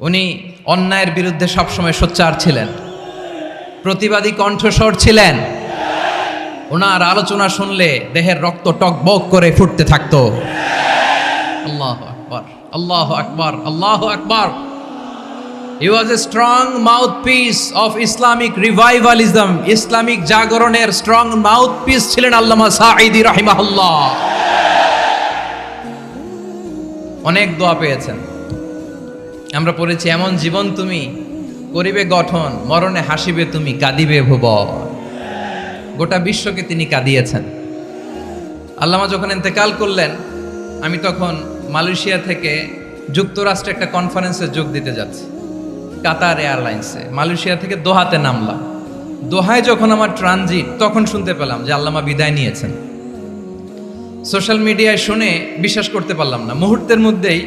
উনি অন্যায়ের বিরুদ্ধে সবসময় সোচ্চার ছিলেন। প্রতিবাদী কণ্ঠস্বর ছিলেন। ওনার আলোচনা শুনলে দেহের রক্ত টকবক করে ফুটতে থাকতো। আল্লাহ আকবার আল্লাহ আকবার আল্লাহ আকবার। He was a strong mouthpiece of Islamic revivalism. Islamic জাগরণের স্ট্রং মাউথপিস ছিলেন আল্লামা সাঈদি রাহিমাহুল্লাহ। অনেক দোয়া পেয়েছেন। আমরা পড়েছি, এমন জীবন তুমি করিবে গঠন, মরণে হাসিবে তুমি, কাঁদিবে ভুবন। গোটা বিশ্বকে তিনি কাঁদিয়েছেন। আল্লামা যখন ইন্তেকাল করলেন, আমি তখন মালয়েশিয়া থেকে যুক্তরাষ্ট্রে একটা কনফারেন্সে যোগ দিতে যাচ্ছি, কাতার এয়ারলাইন্সে। মালয়েশিয়া থেকে দোহাতে নামলাম। দোহায় যখন আমার ট্রানজিট, তখন শুনতে পেলাম যে আল্লামা বিদায় নিয়েছেন। সোশ্যাল মিডিয়ায় শুনে বিশ্বাস করতে পারলাম না। মুহূর্তের মধ্যেই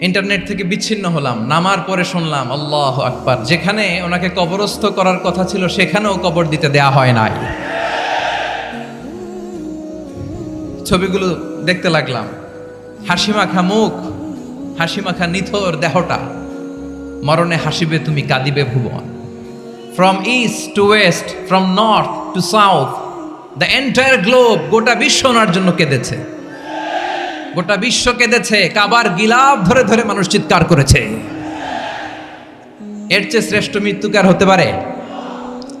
ইন্টারনেট থেকে বিচ্ছিন্ন হলাম, নামার পরে শুনলাম, আল্লাহ আকবার। যেখানে ওনাকে কবরস্থ করার কথা ছিল, সেখানেও কবর দিতে দেয়া হয় নাই। ছবিগুলো দেখতে লাগলাম। হাসি মাখা মুখ, হাসি মাখা নিথর দেহটা। মরণে হাসিবে তুমি, কাঁদিবে ভুবন। From east to west from north to south the entire globe গোটা বিশ্ব ওনার জন্য কেঁদেছে। গোটা বিশ্ব কেঁদেছে, কাবার গিলাপ ধরে ধরে মানুষ চিৎকার করেছে। এর চেয়ে শ্রেষ্ঠ মৃত্যুকার হতে পারে?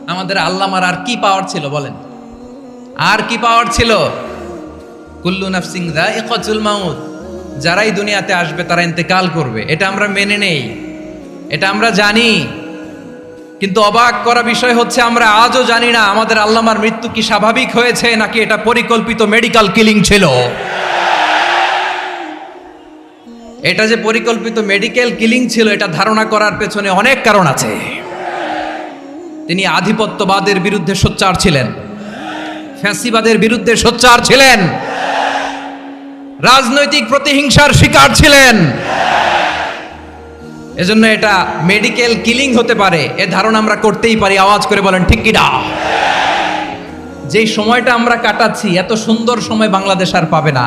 আমাদের আল্লামার আর কি পাওয়ার ছিল বলেন? আর কি পাওয়ার ছিল? কুল্লু নাফসিং দাইকাতুল মাউত। যারাই দুনিয়াতে আসবে তারা ইন্তেকাল করবে। এটা আমরা মেনে নেই। এটা আমরা জানি। কিন্তু অবাক করা বিষয় হচ্ছে আমরা আজও জানি না আমাদের আল্লামার মৃত্যু কি স্বাভাবিক হয়েছে নাকি এটা পরিকল্পিত মেডিকেল কিলিং ছিল। এটা যে পরিকল্পিত মেডিকেল কিলিং ছিল, এটা ধারণা করার পেছনে অনেক কারণ আছে। তিনি আধিপত্যবাদের বিরুদ্ধে সোচ্চার ছিলেন। ফ্যাসিবাদের বিরুদ্ধে সোচ্চার ছিলেন। রাজনৈতিক প্রতিহিংসার শিকার ছিলেন। এজন্য এটা মেডিকেল কিলিং হতে পারে। এ ধারণা আমরা করতেই পারি। আওয়াজ করে বলেন, ঠিক কিনা যেই সময়টা আমরা কাটাচ্ছি, এত সুন্দর সময় বাংলাদেশ আর পাবে না।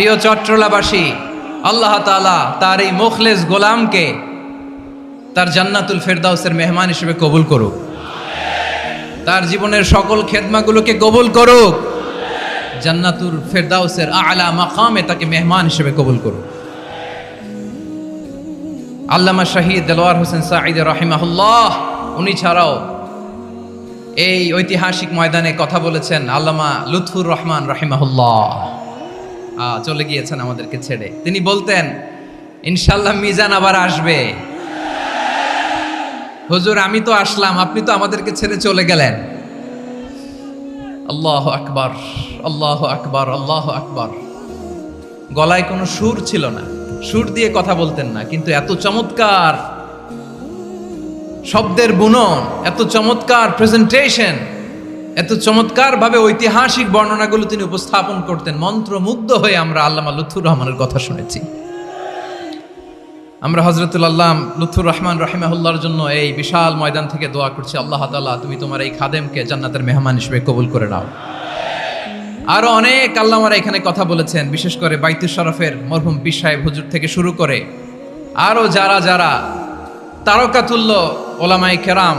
প্রিয় চট্টলাবাসী আল্লাহ তালা তার এই মুখলেস গোলামকে তার জান্নাতুল ফেরদাউসের মেহমান হিসেবে কবুল করুক। তার জীবনের সকল খেদমাগুলোকে কবুল করুক। জান্নাতুল ফেরদাউসের আলা মাকামে তাকে মেহমান হিসেবে কবুল করুক। আল্লামা শাহিদ দেলোয়ার হোসেন সাঈদ রাহিমাহুল্লাহ, উনি ছাড়াও এই ঐতিহাসিক ময়দানে কথা বলেছেন আল্লামা লুৎফুর রহমান রাহিমাহুল্লাহ। চলে গিয়েছেন আমাদেরকে ছেড়ে। তিনি বলতেন ইনশাল্লাহ মিজান আবার আসবে। হুজুর, আমি তো আসলাম, আপনি তো আমাদেরকে ছেড়ে চলে গেলেন। আল্লাহ আকবার আল্লাহ আকবার আল্লাহ আকবার। গলায় কোনো সুর ছিল না। সুর দিয়ে কথা বলতেন না, কিন্তু এত চমৎকার শব্দের বুনন, এত চমৎকার প্রেজেন্টেশন এত চমৎকার ভাবে ঐতিহাসিক বর্ণনাগুলো তিনি উপস্থাপন করতেন। মন্ত্রমুগ্ধ হয়ে আমরা আল্লামা লুথুর রহমানের কথা শুনেছি। আমরা হজরতুল আল্লাহ লুথুর রহমান রহিমাহুল্লাহর জন্য এই বিশাল ময়দান থেকে দোয়া করছি, আল্লাহ তাআলা তুমি তোমার এই খাদেমকে জান্নাতের মেহমান হিসেবে কবুল করে নাও। আরও অনেক আল্লামারা এখানে কথা বলেছেন, বিশেষ করে বাইতুল শরফের মরহুম পীর সাহেব হুজুর থেকে শুরু করে আরও যারা যারা তারকাতুল্য ওলামাই কেরাম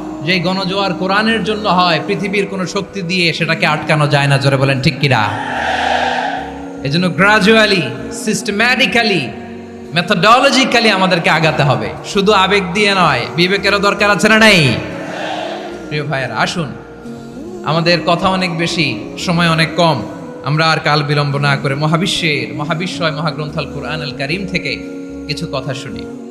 যেই গণজোয়ার কোরআনের জন্য হয়, পৃথিবীর কোনো শক্তি দিয়ে সেটাকে আটকানো যায় না, জোরে বলেন, ঠিক কিনা? জন্য গ্রাজুয়ালি সিস্টেম্যাটিক্যালি মেথোডলজিক্যালি আমাদেরকে আগাতে হবে। শুধু আবেগ দিয়ে নয়, বিবেকেরও দরকার আছে না নাই? প্রিয় ভাইয়ের, আসুন। আমাদের কথা অনেক বেশি, সময় অনেক কম। আমরা আর কাল বিলম্ব না করে মহাবিশ্বের, মহাবিশ্বয় মহাগ্রন্থাল কুরআন আল কারিম থেকে কিছু কথা শুনি।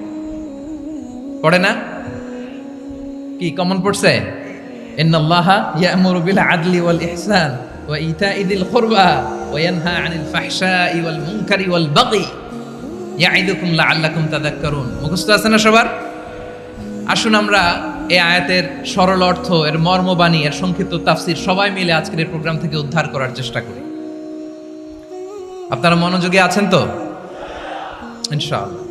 পড়ে না? কি কমন পড়ছে? ইন্নাল্লাহা ইয়ামুরু বিল আদলি ওয়াল ইহসান ওয়া ইতাই দিল কুরবা ওয়া ইয়ানহা আনিল ফাহশাই ওয়াল মুনকারি ওয়াল বাগি। ইয়াইদুকুম লাআল্লাকুম মুখস্থ আছে না সবার? আসুন আমরা এই আয়াতের সরল অর্থ, এর মর্মবাণী এর সংক্ষিপ্ত তাফসির সবাই মিলে আজকের প্রোগ্রাম থেকে উদ্ধার করার চেষ্টা করি। আপনারা মনোযোগী আছেন তো? ইনশাআল্লাহ।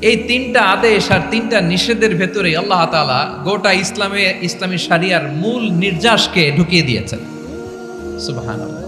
এই তিনটা আদেশ আর তিনটা নিষেধের ভেতরে আল্লাহ তালা গোটা ইসলামে, ইসলামী সারিয়ার মূল নির্যাসকে ঢুকিয়ে দিয়েছেন। সুবহানাল্লাহ।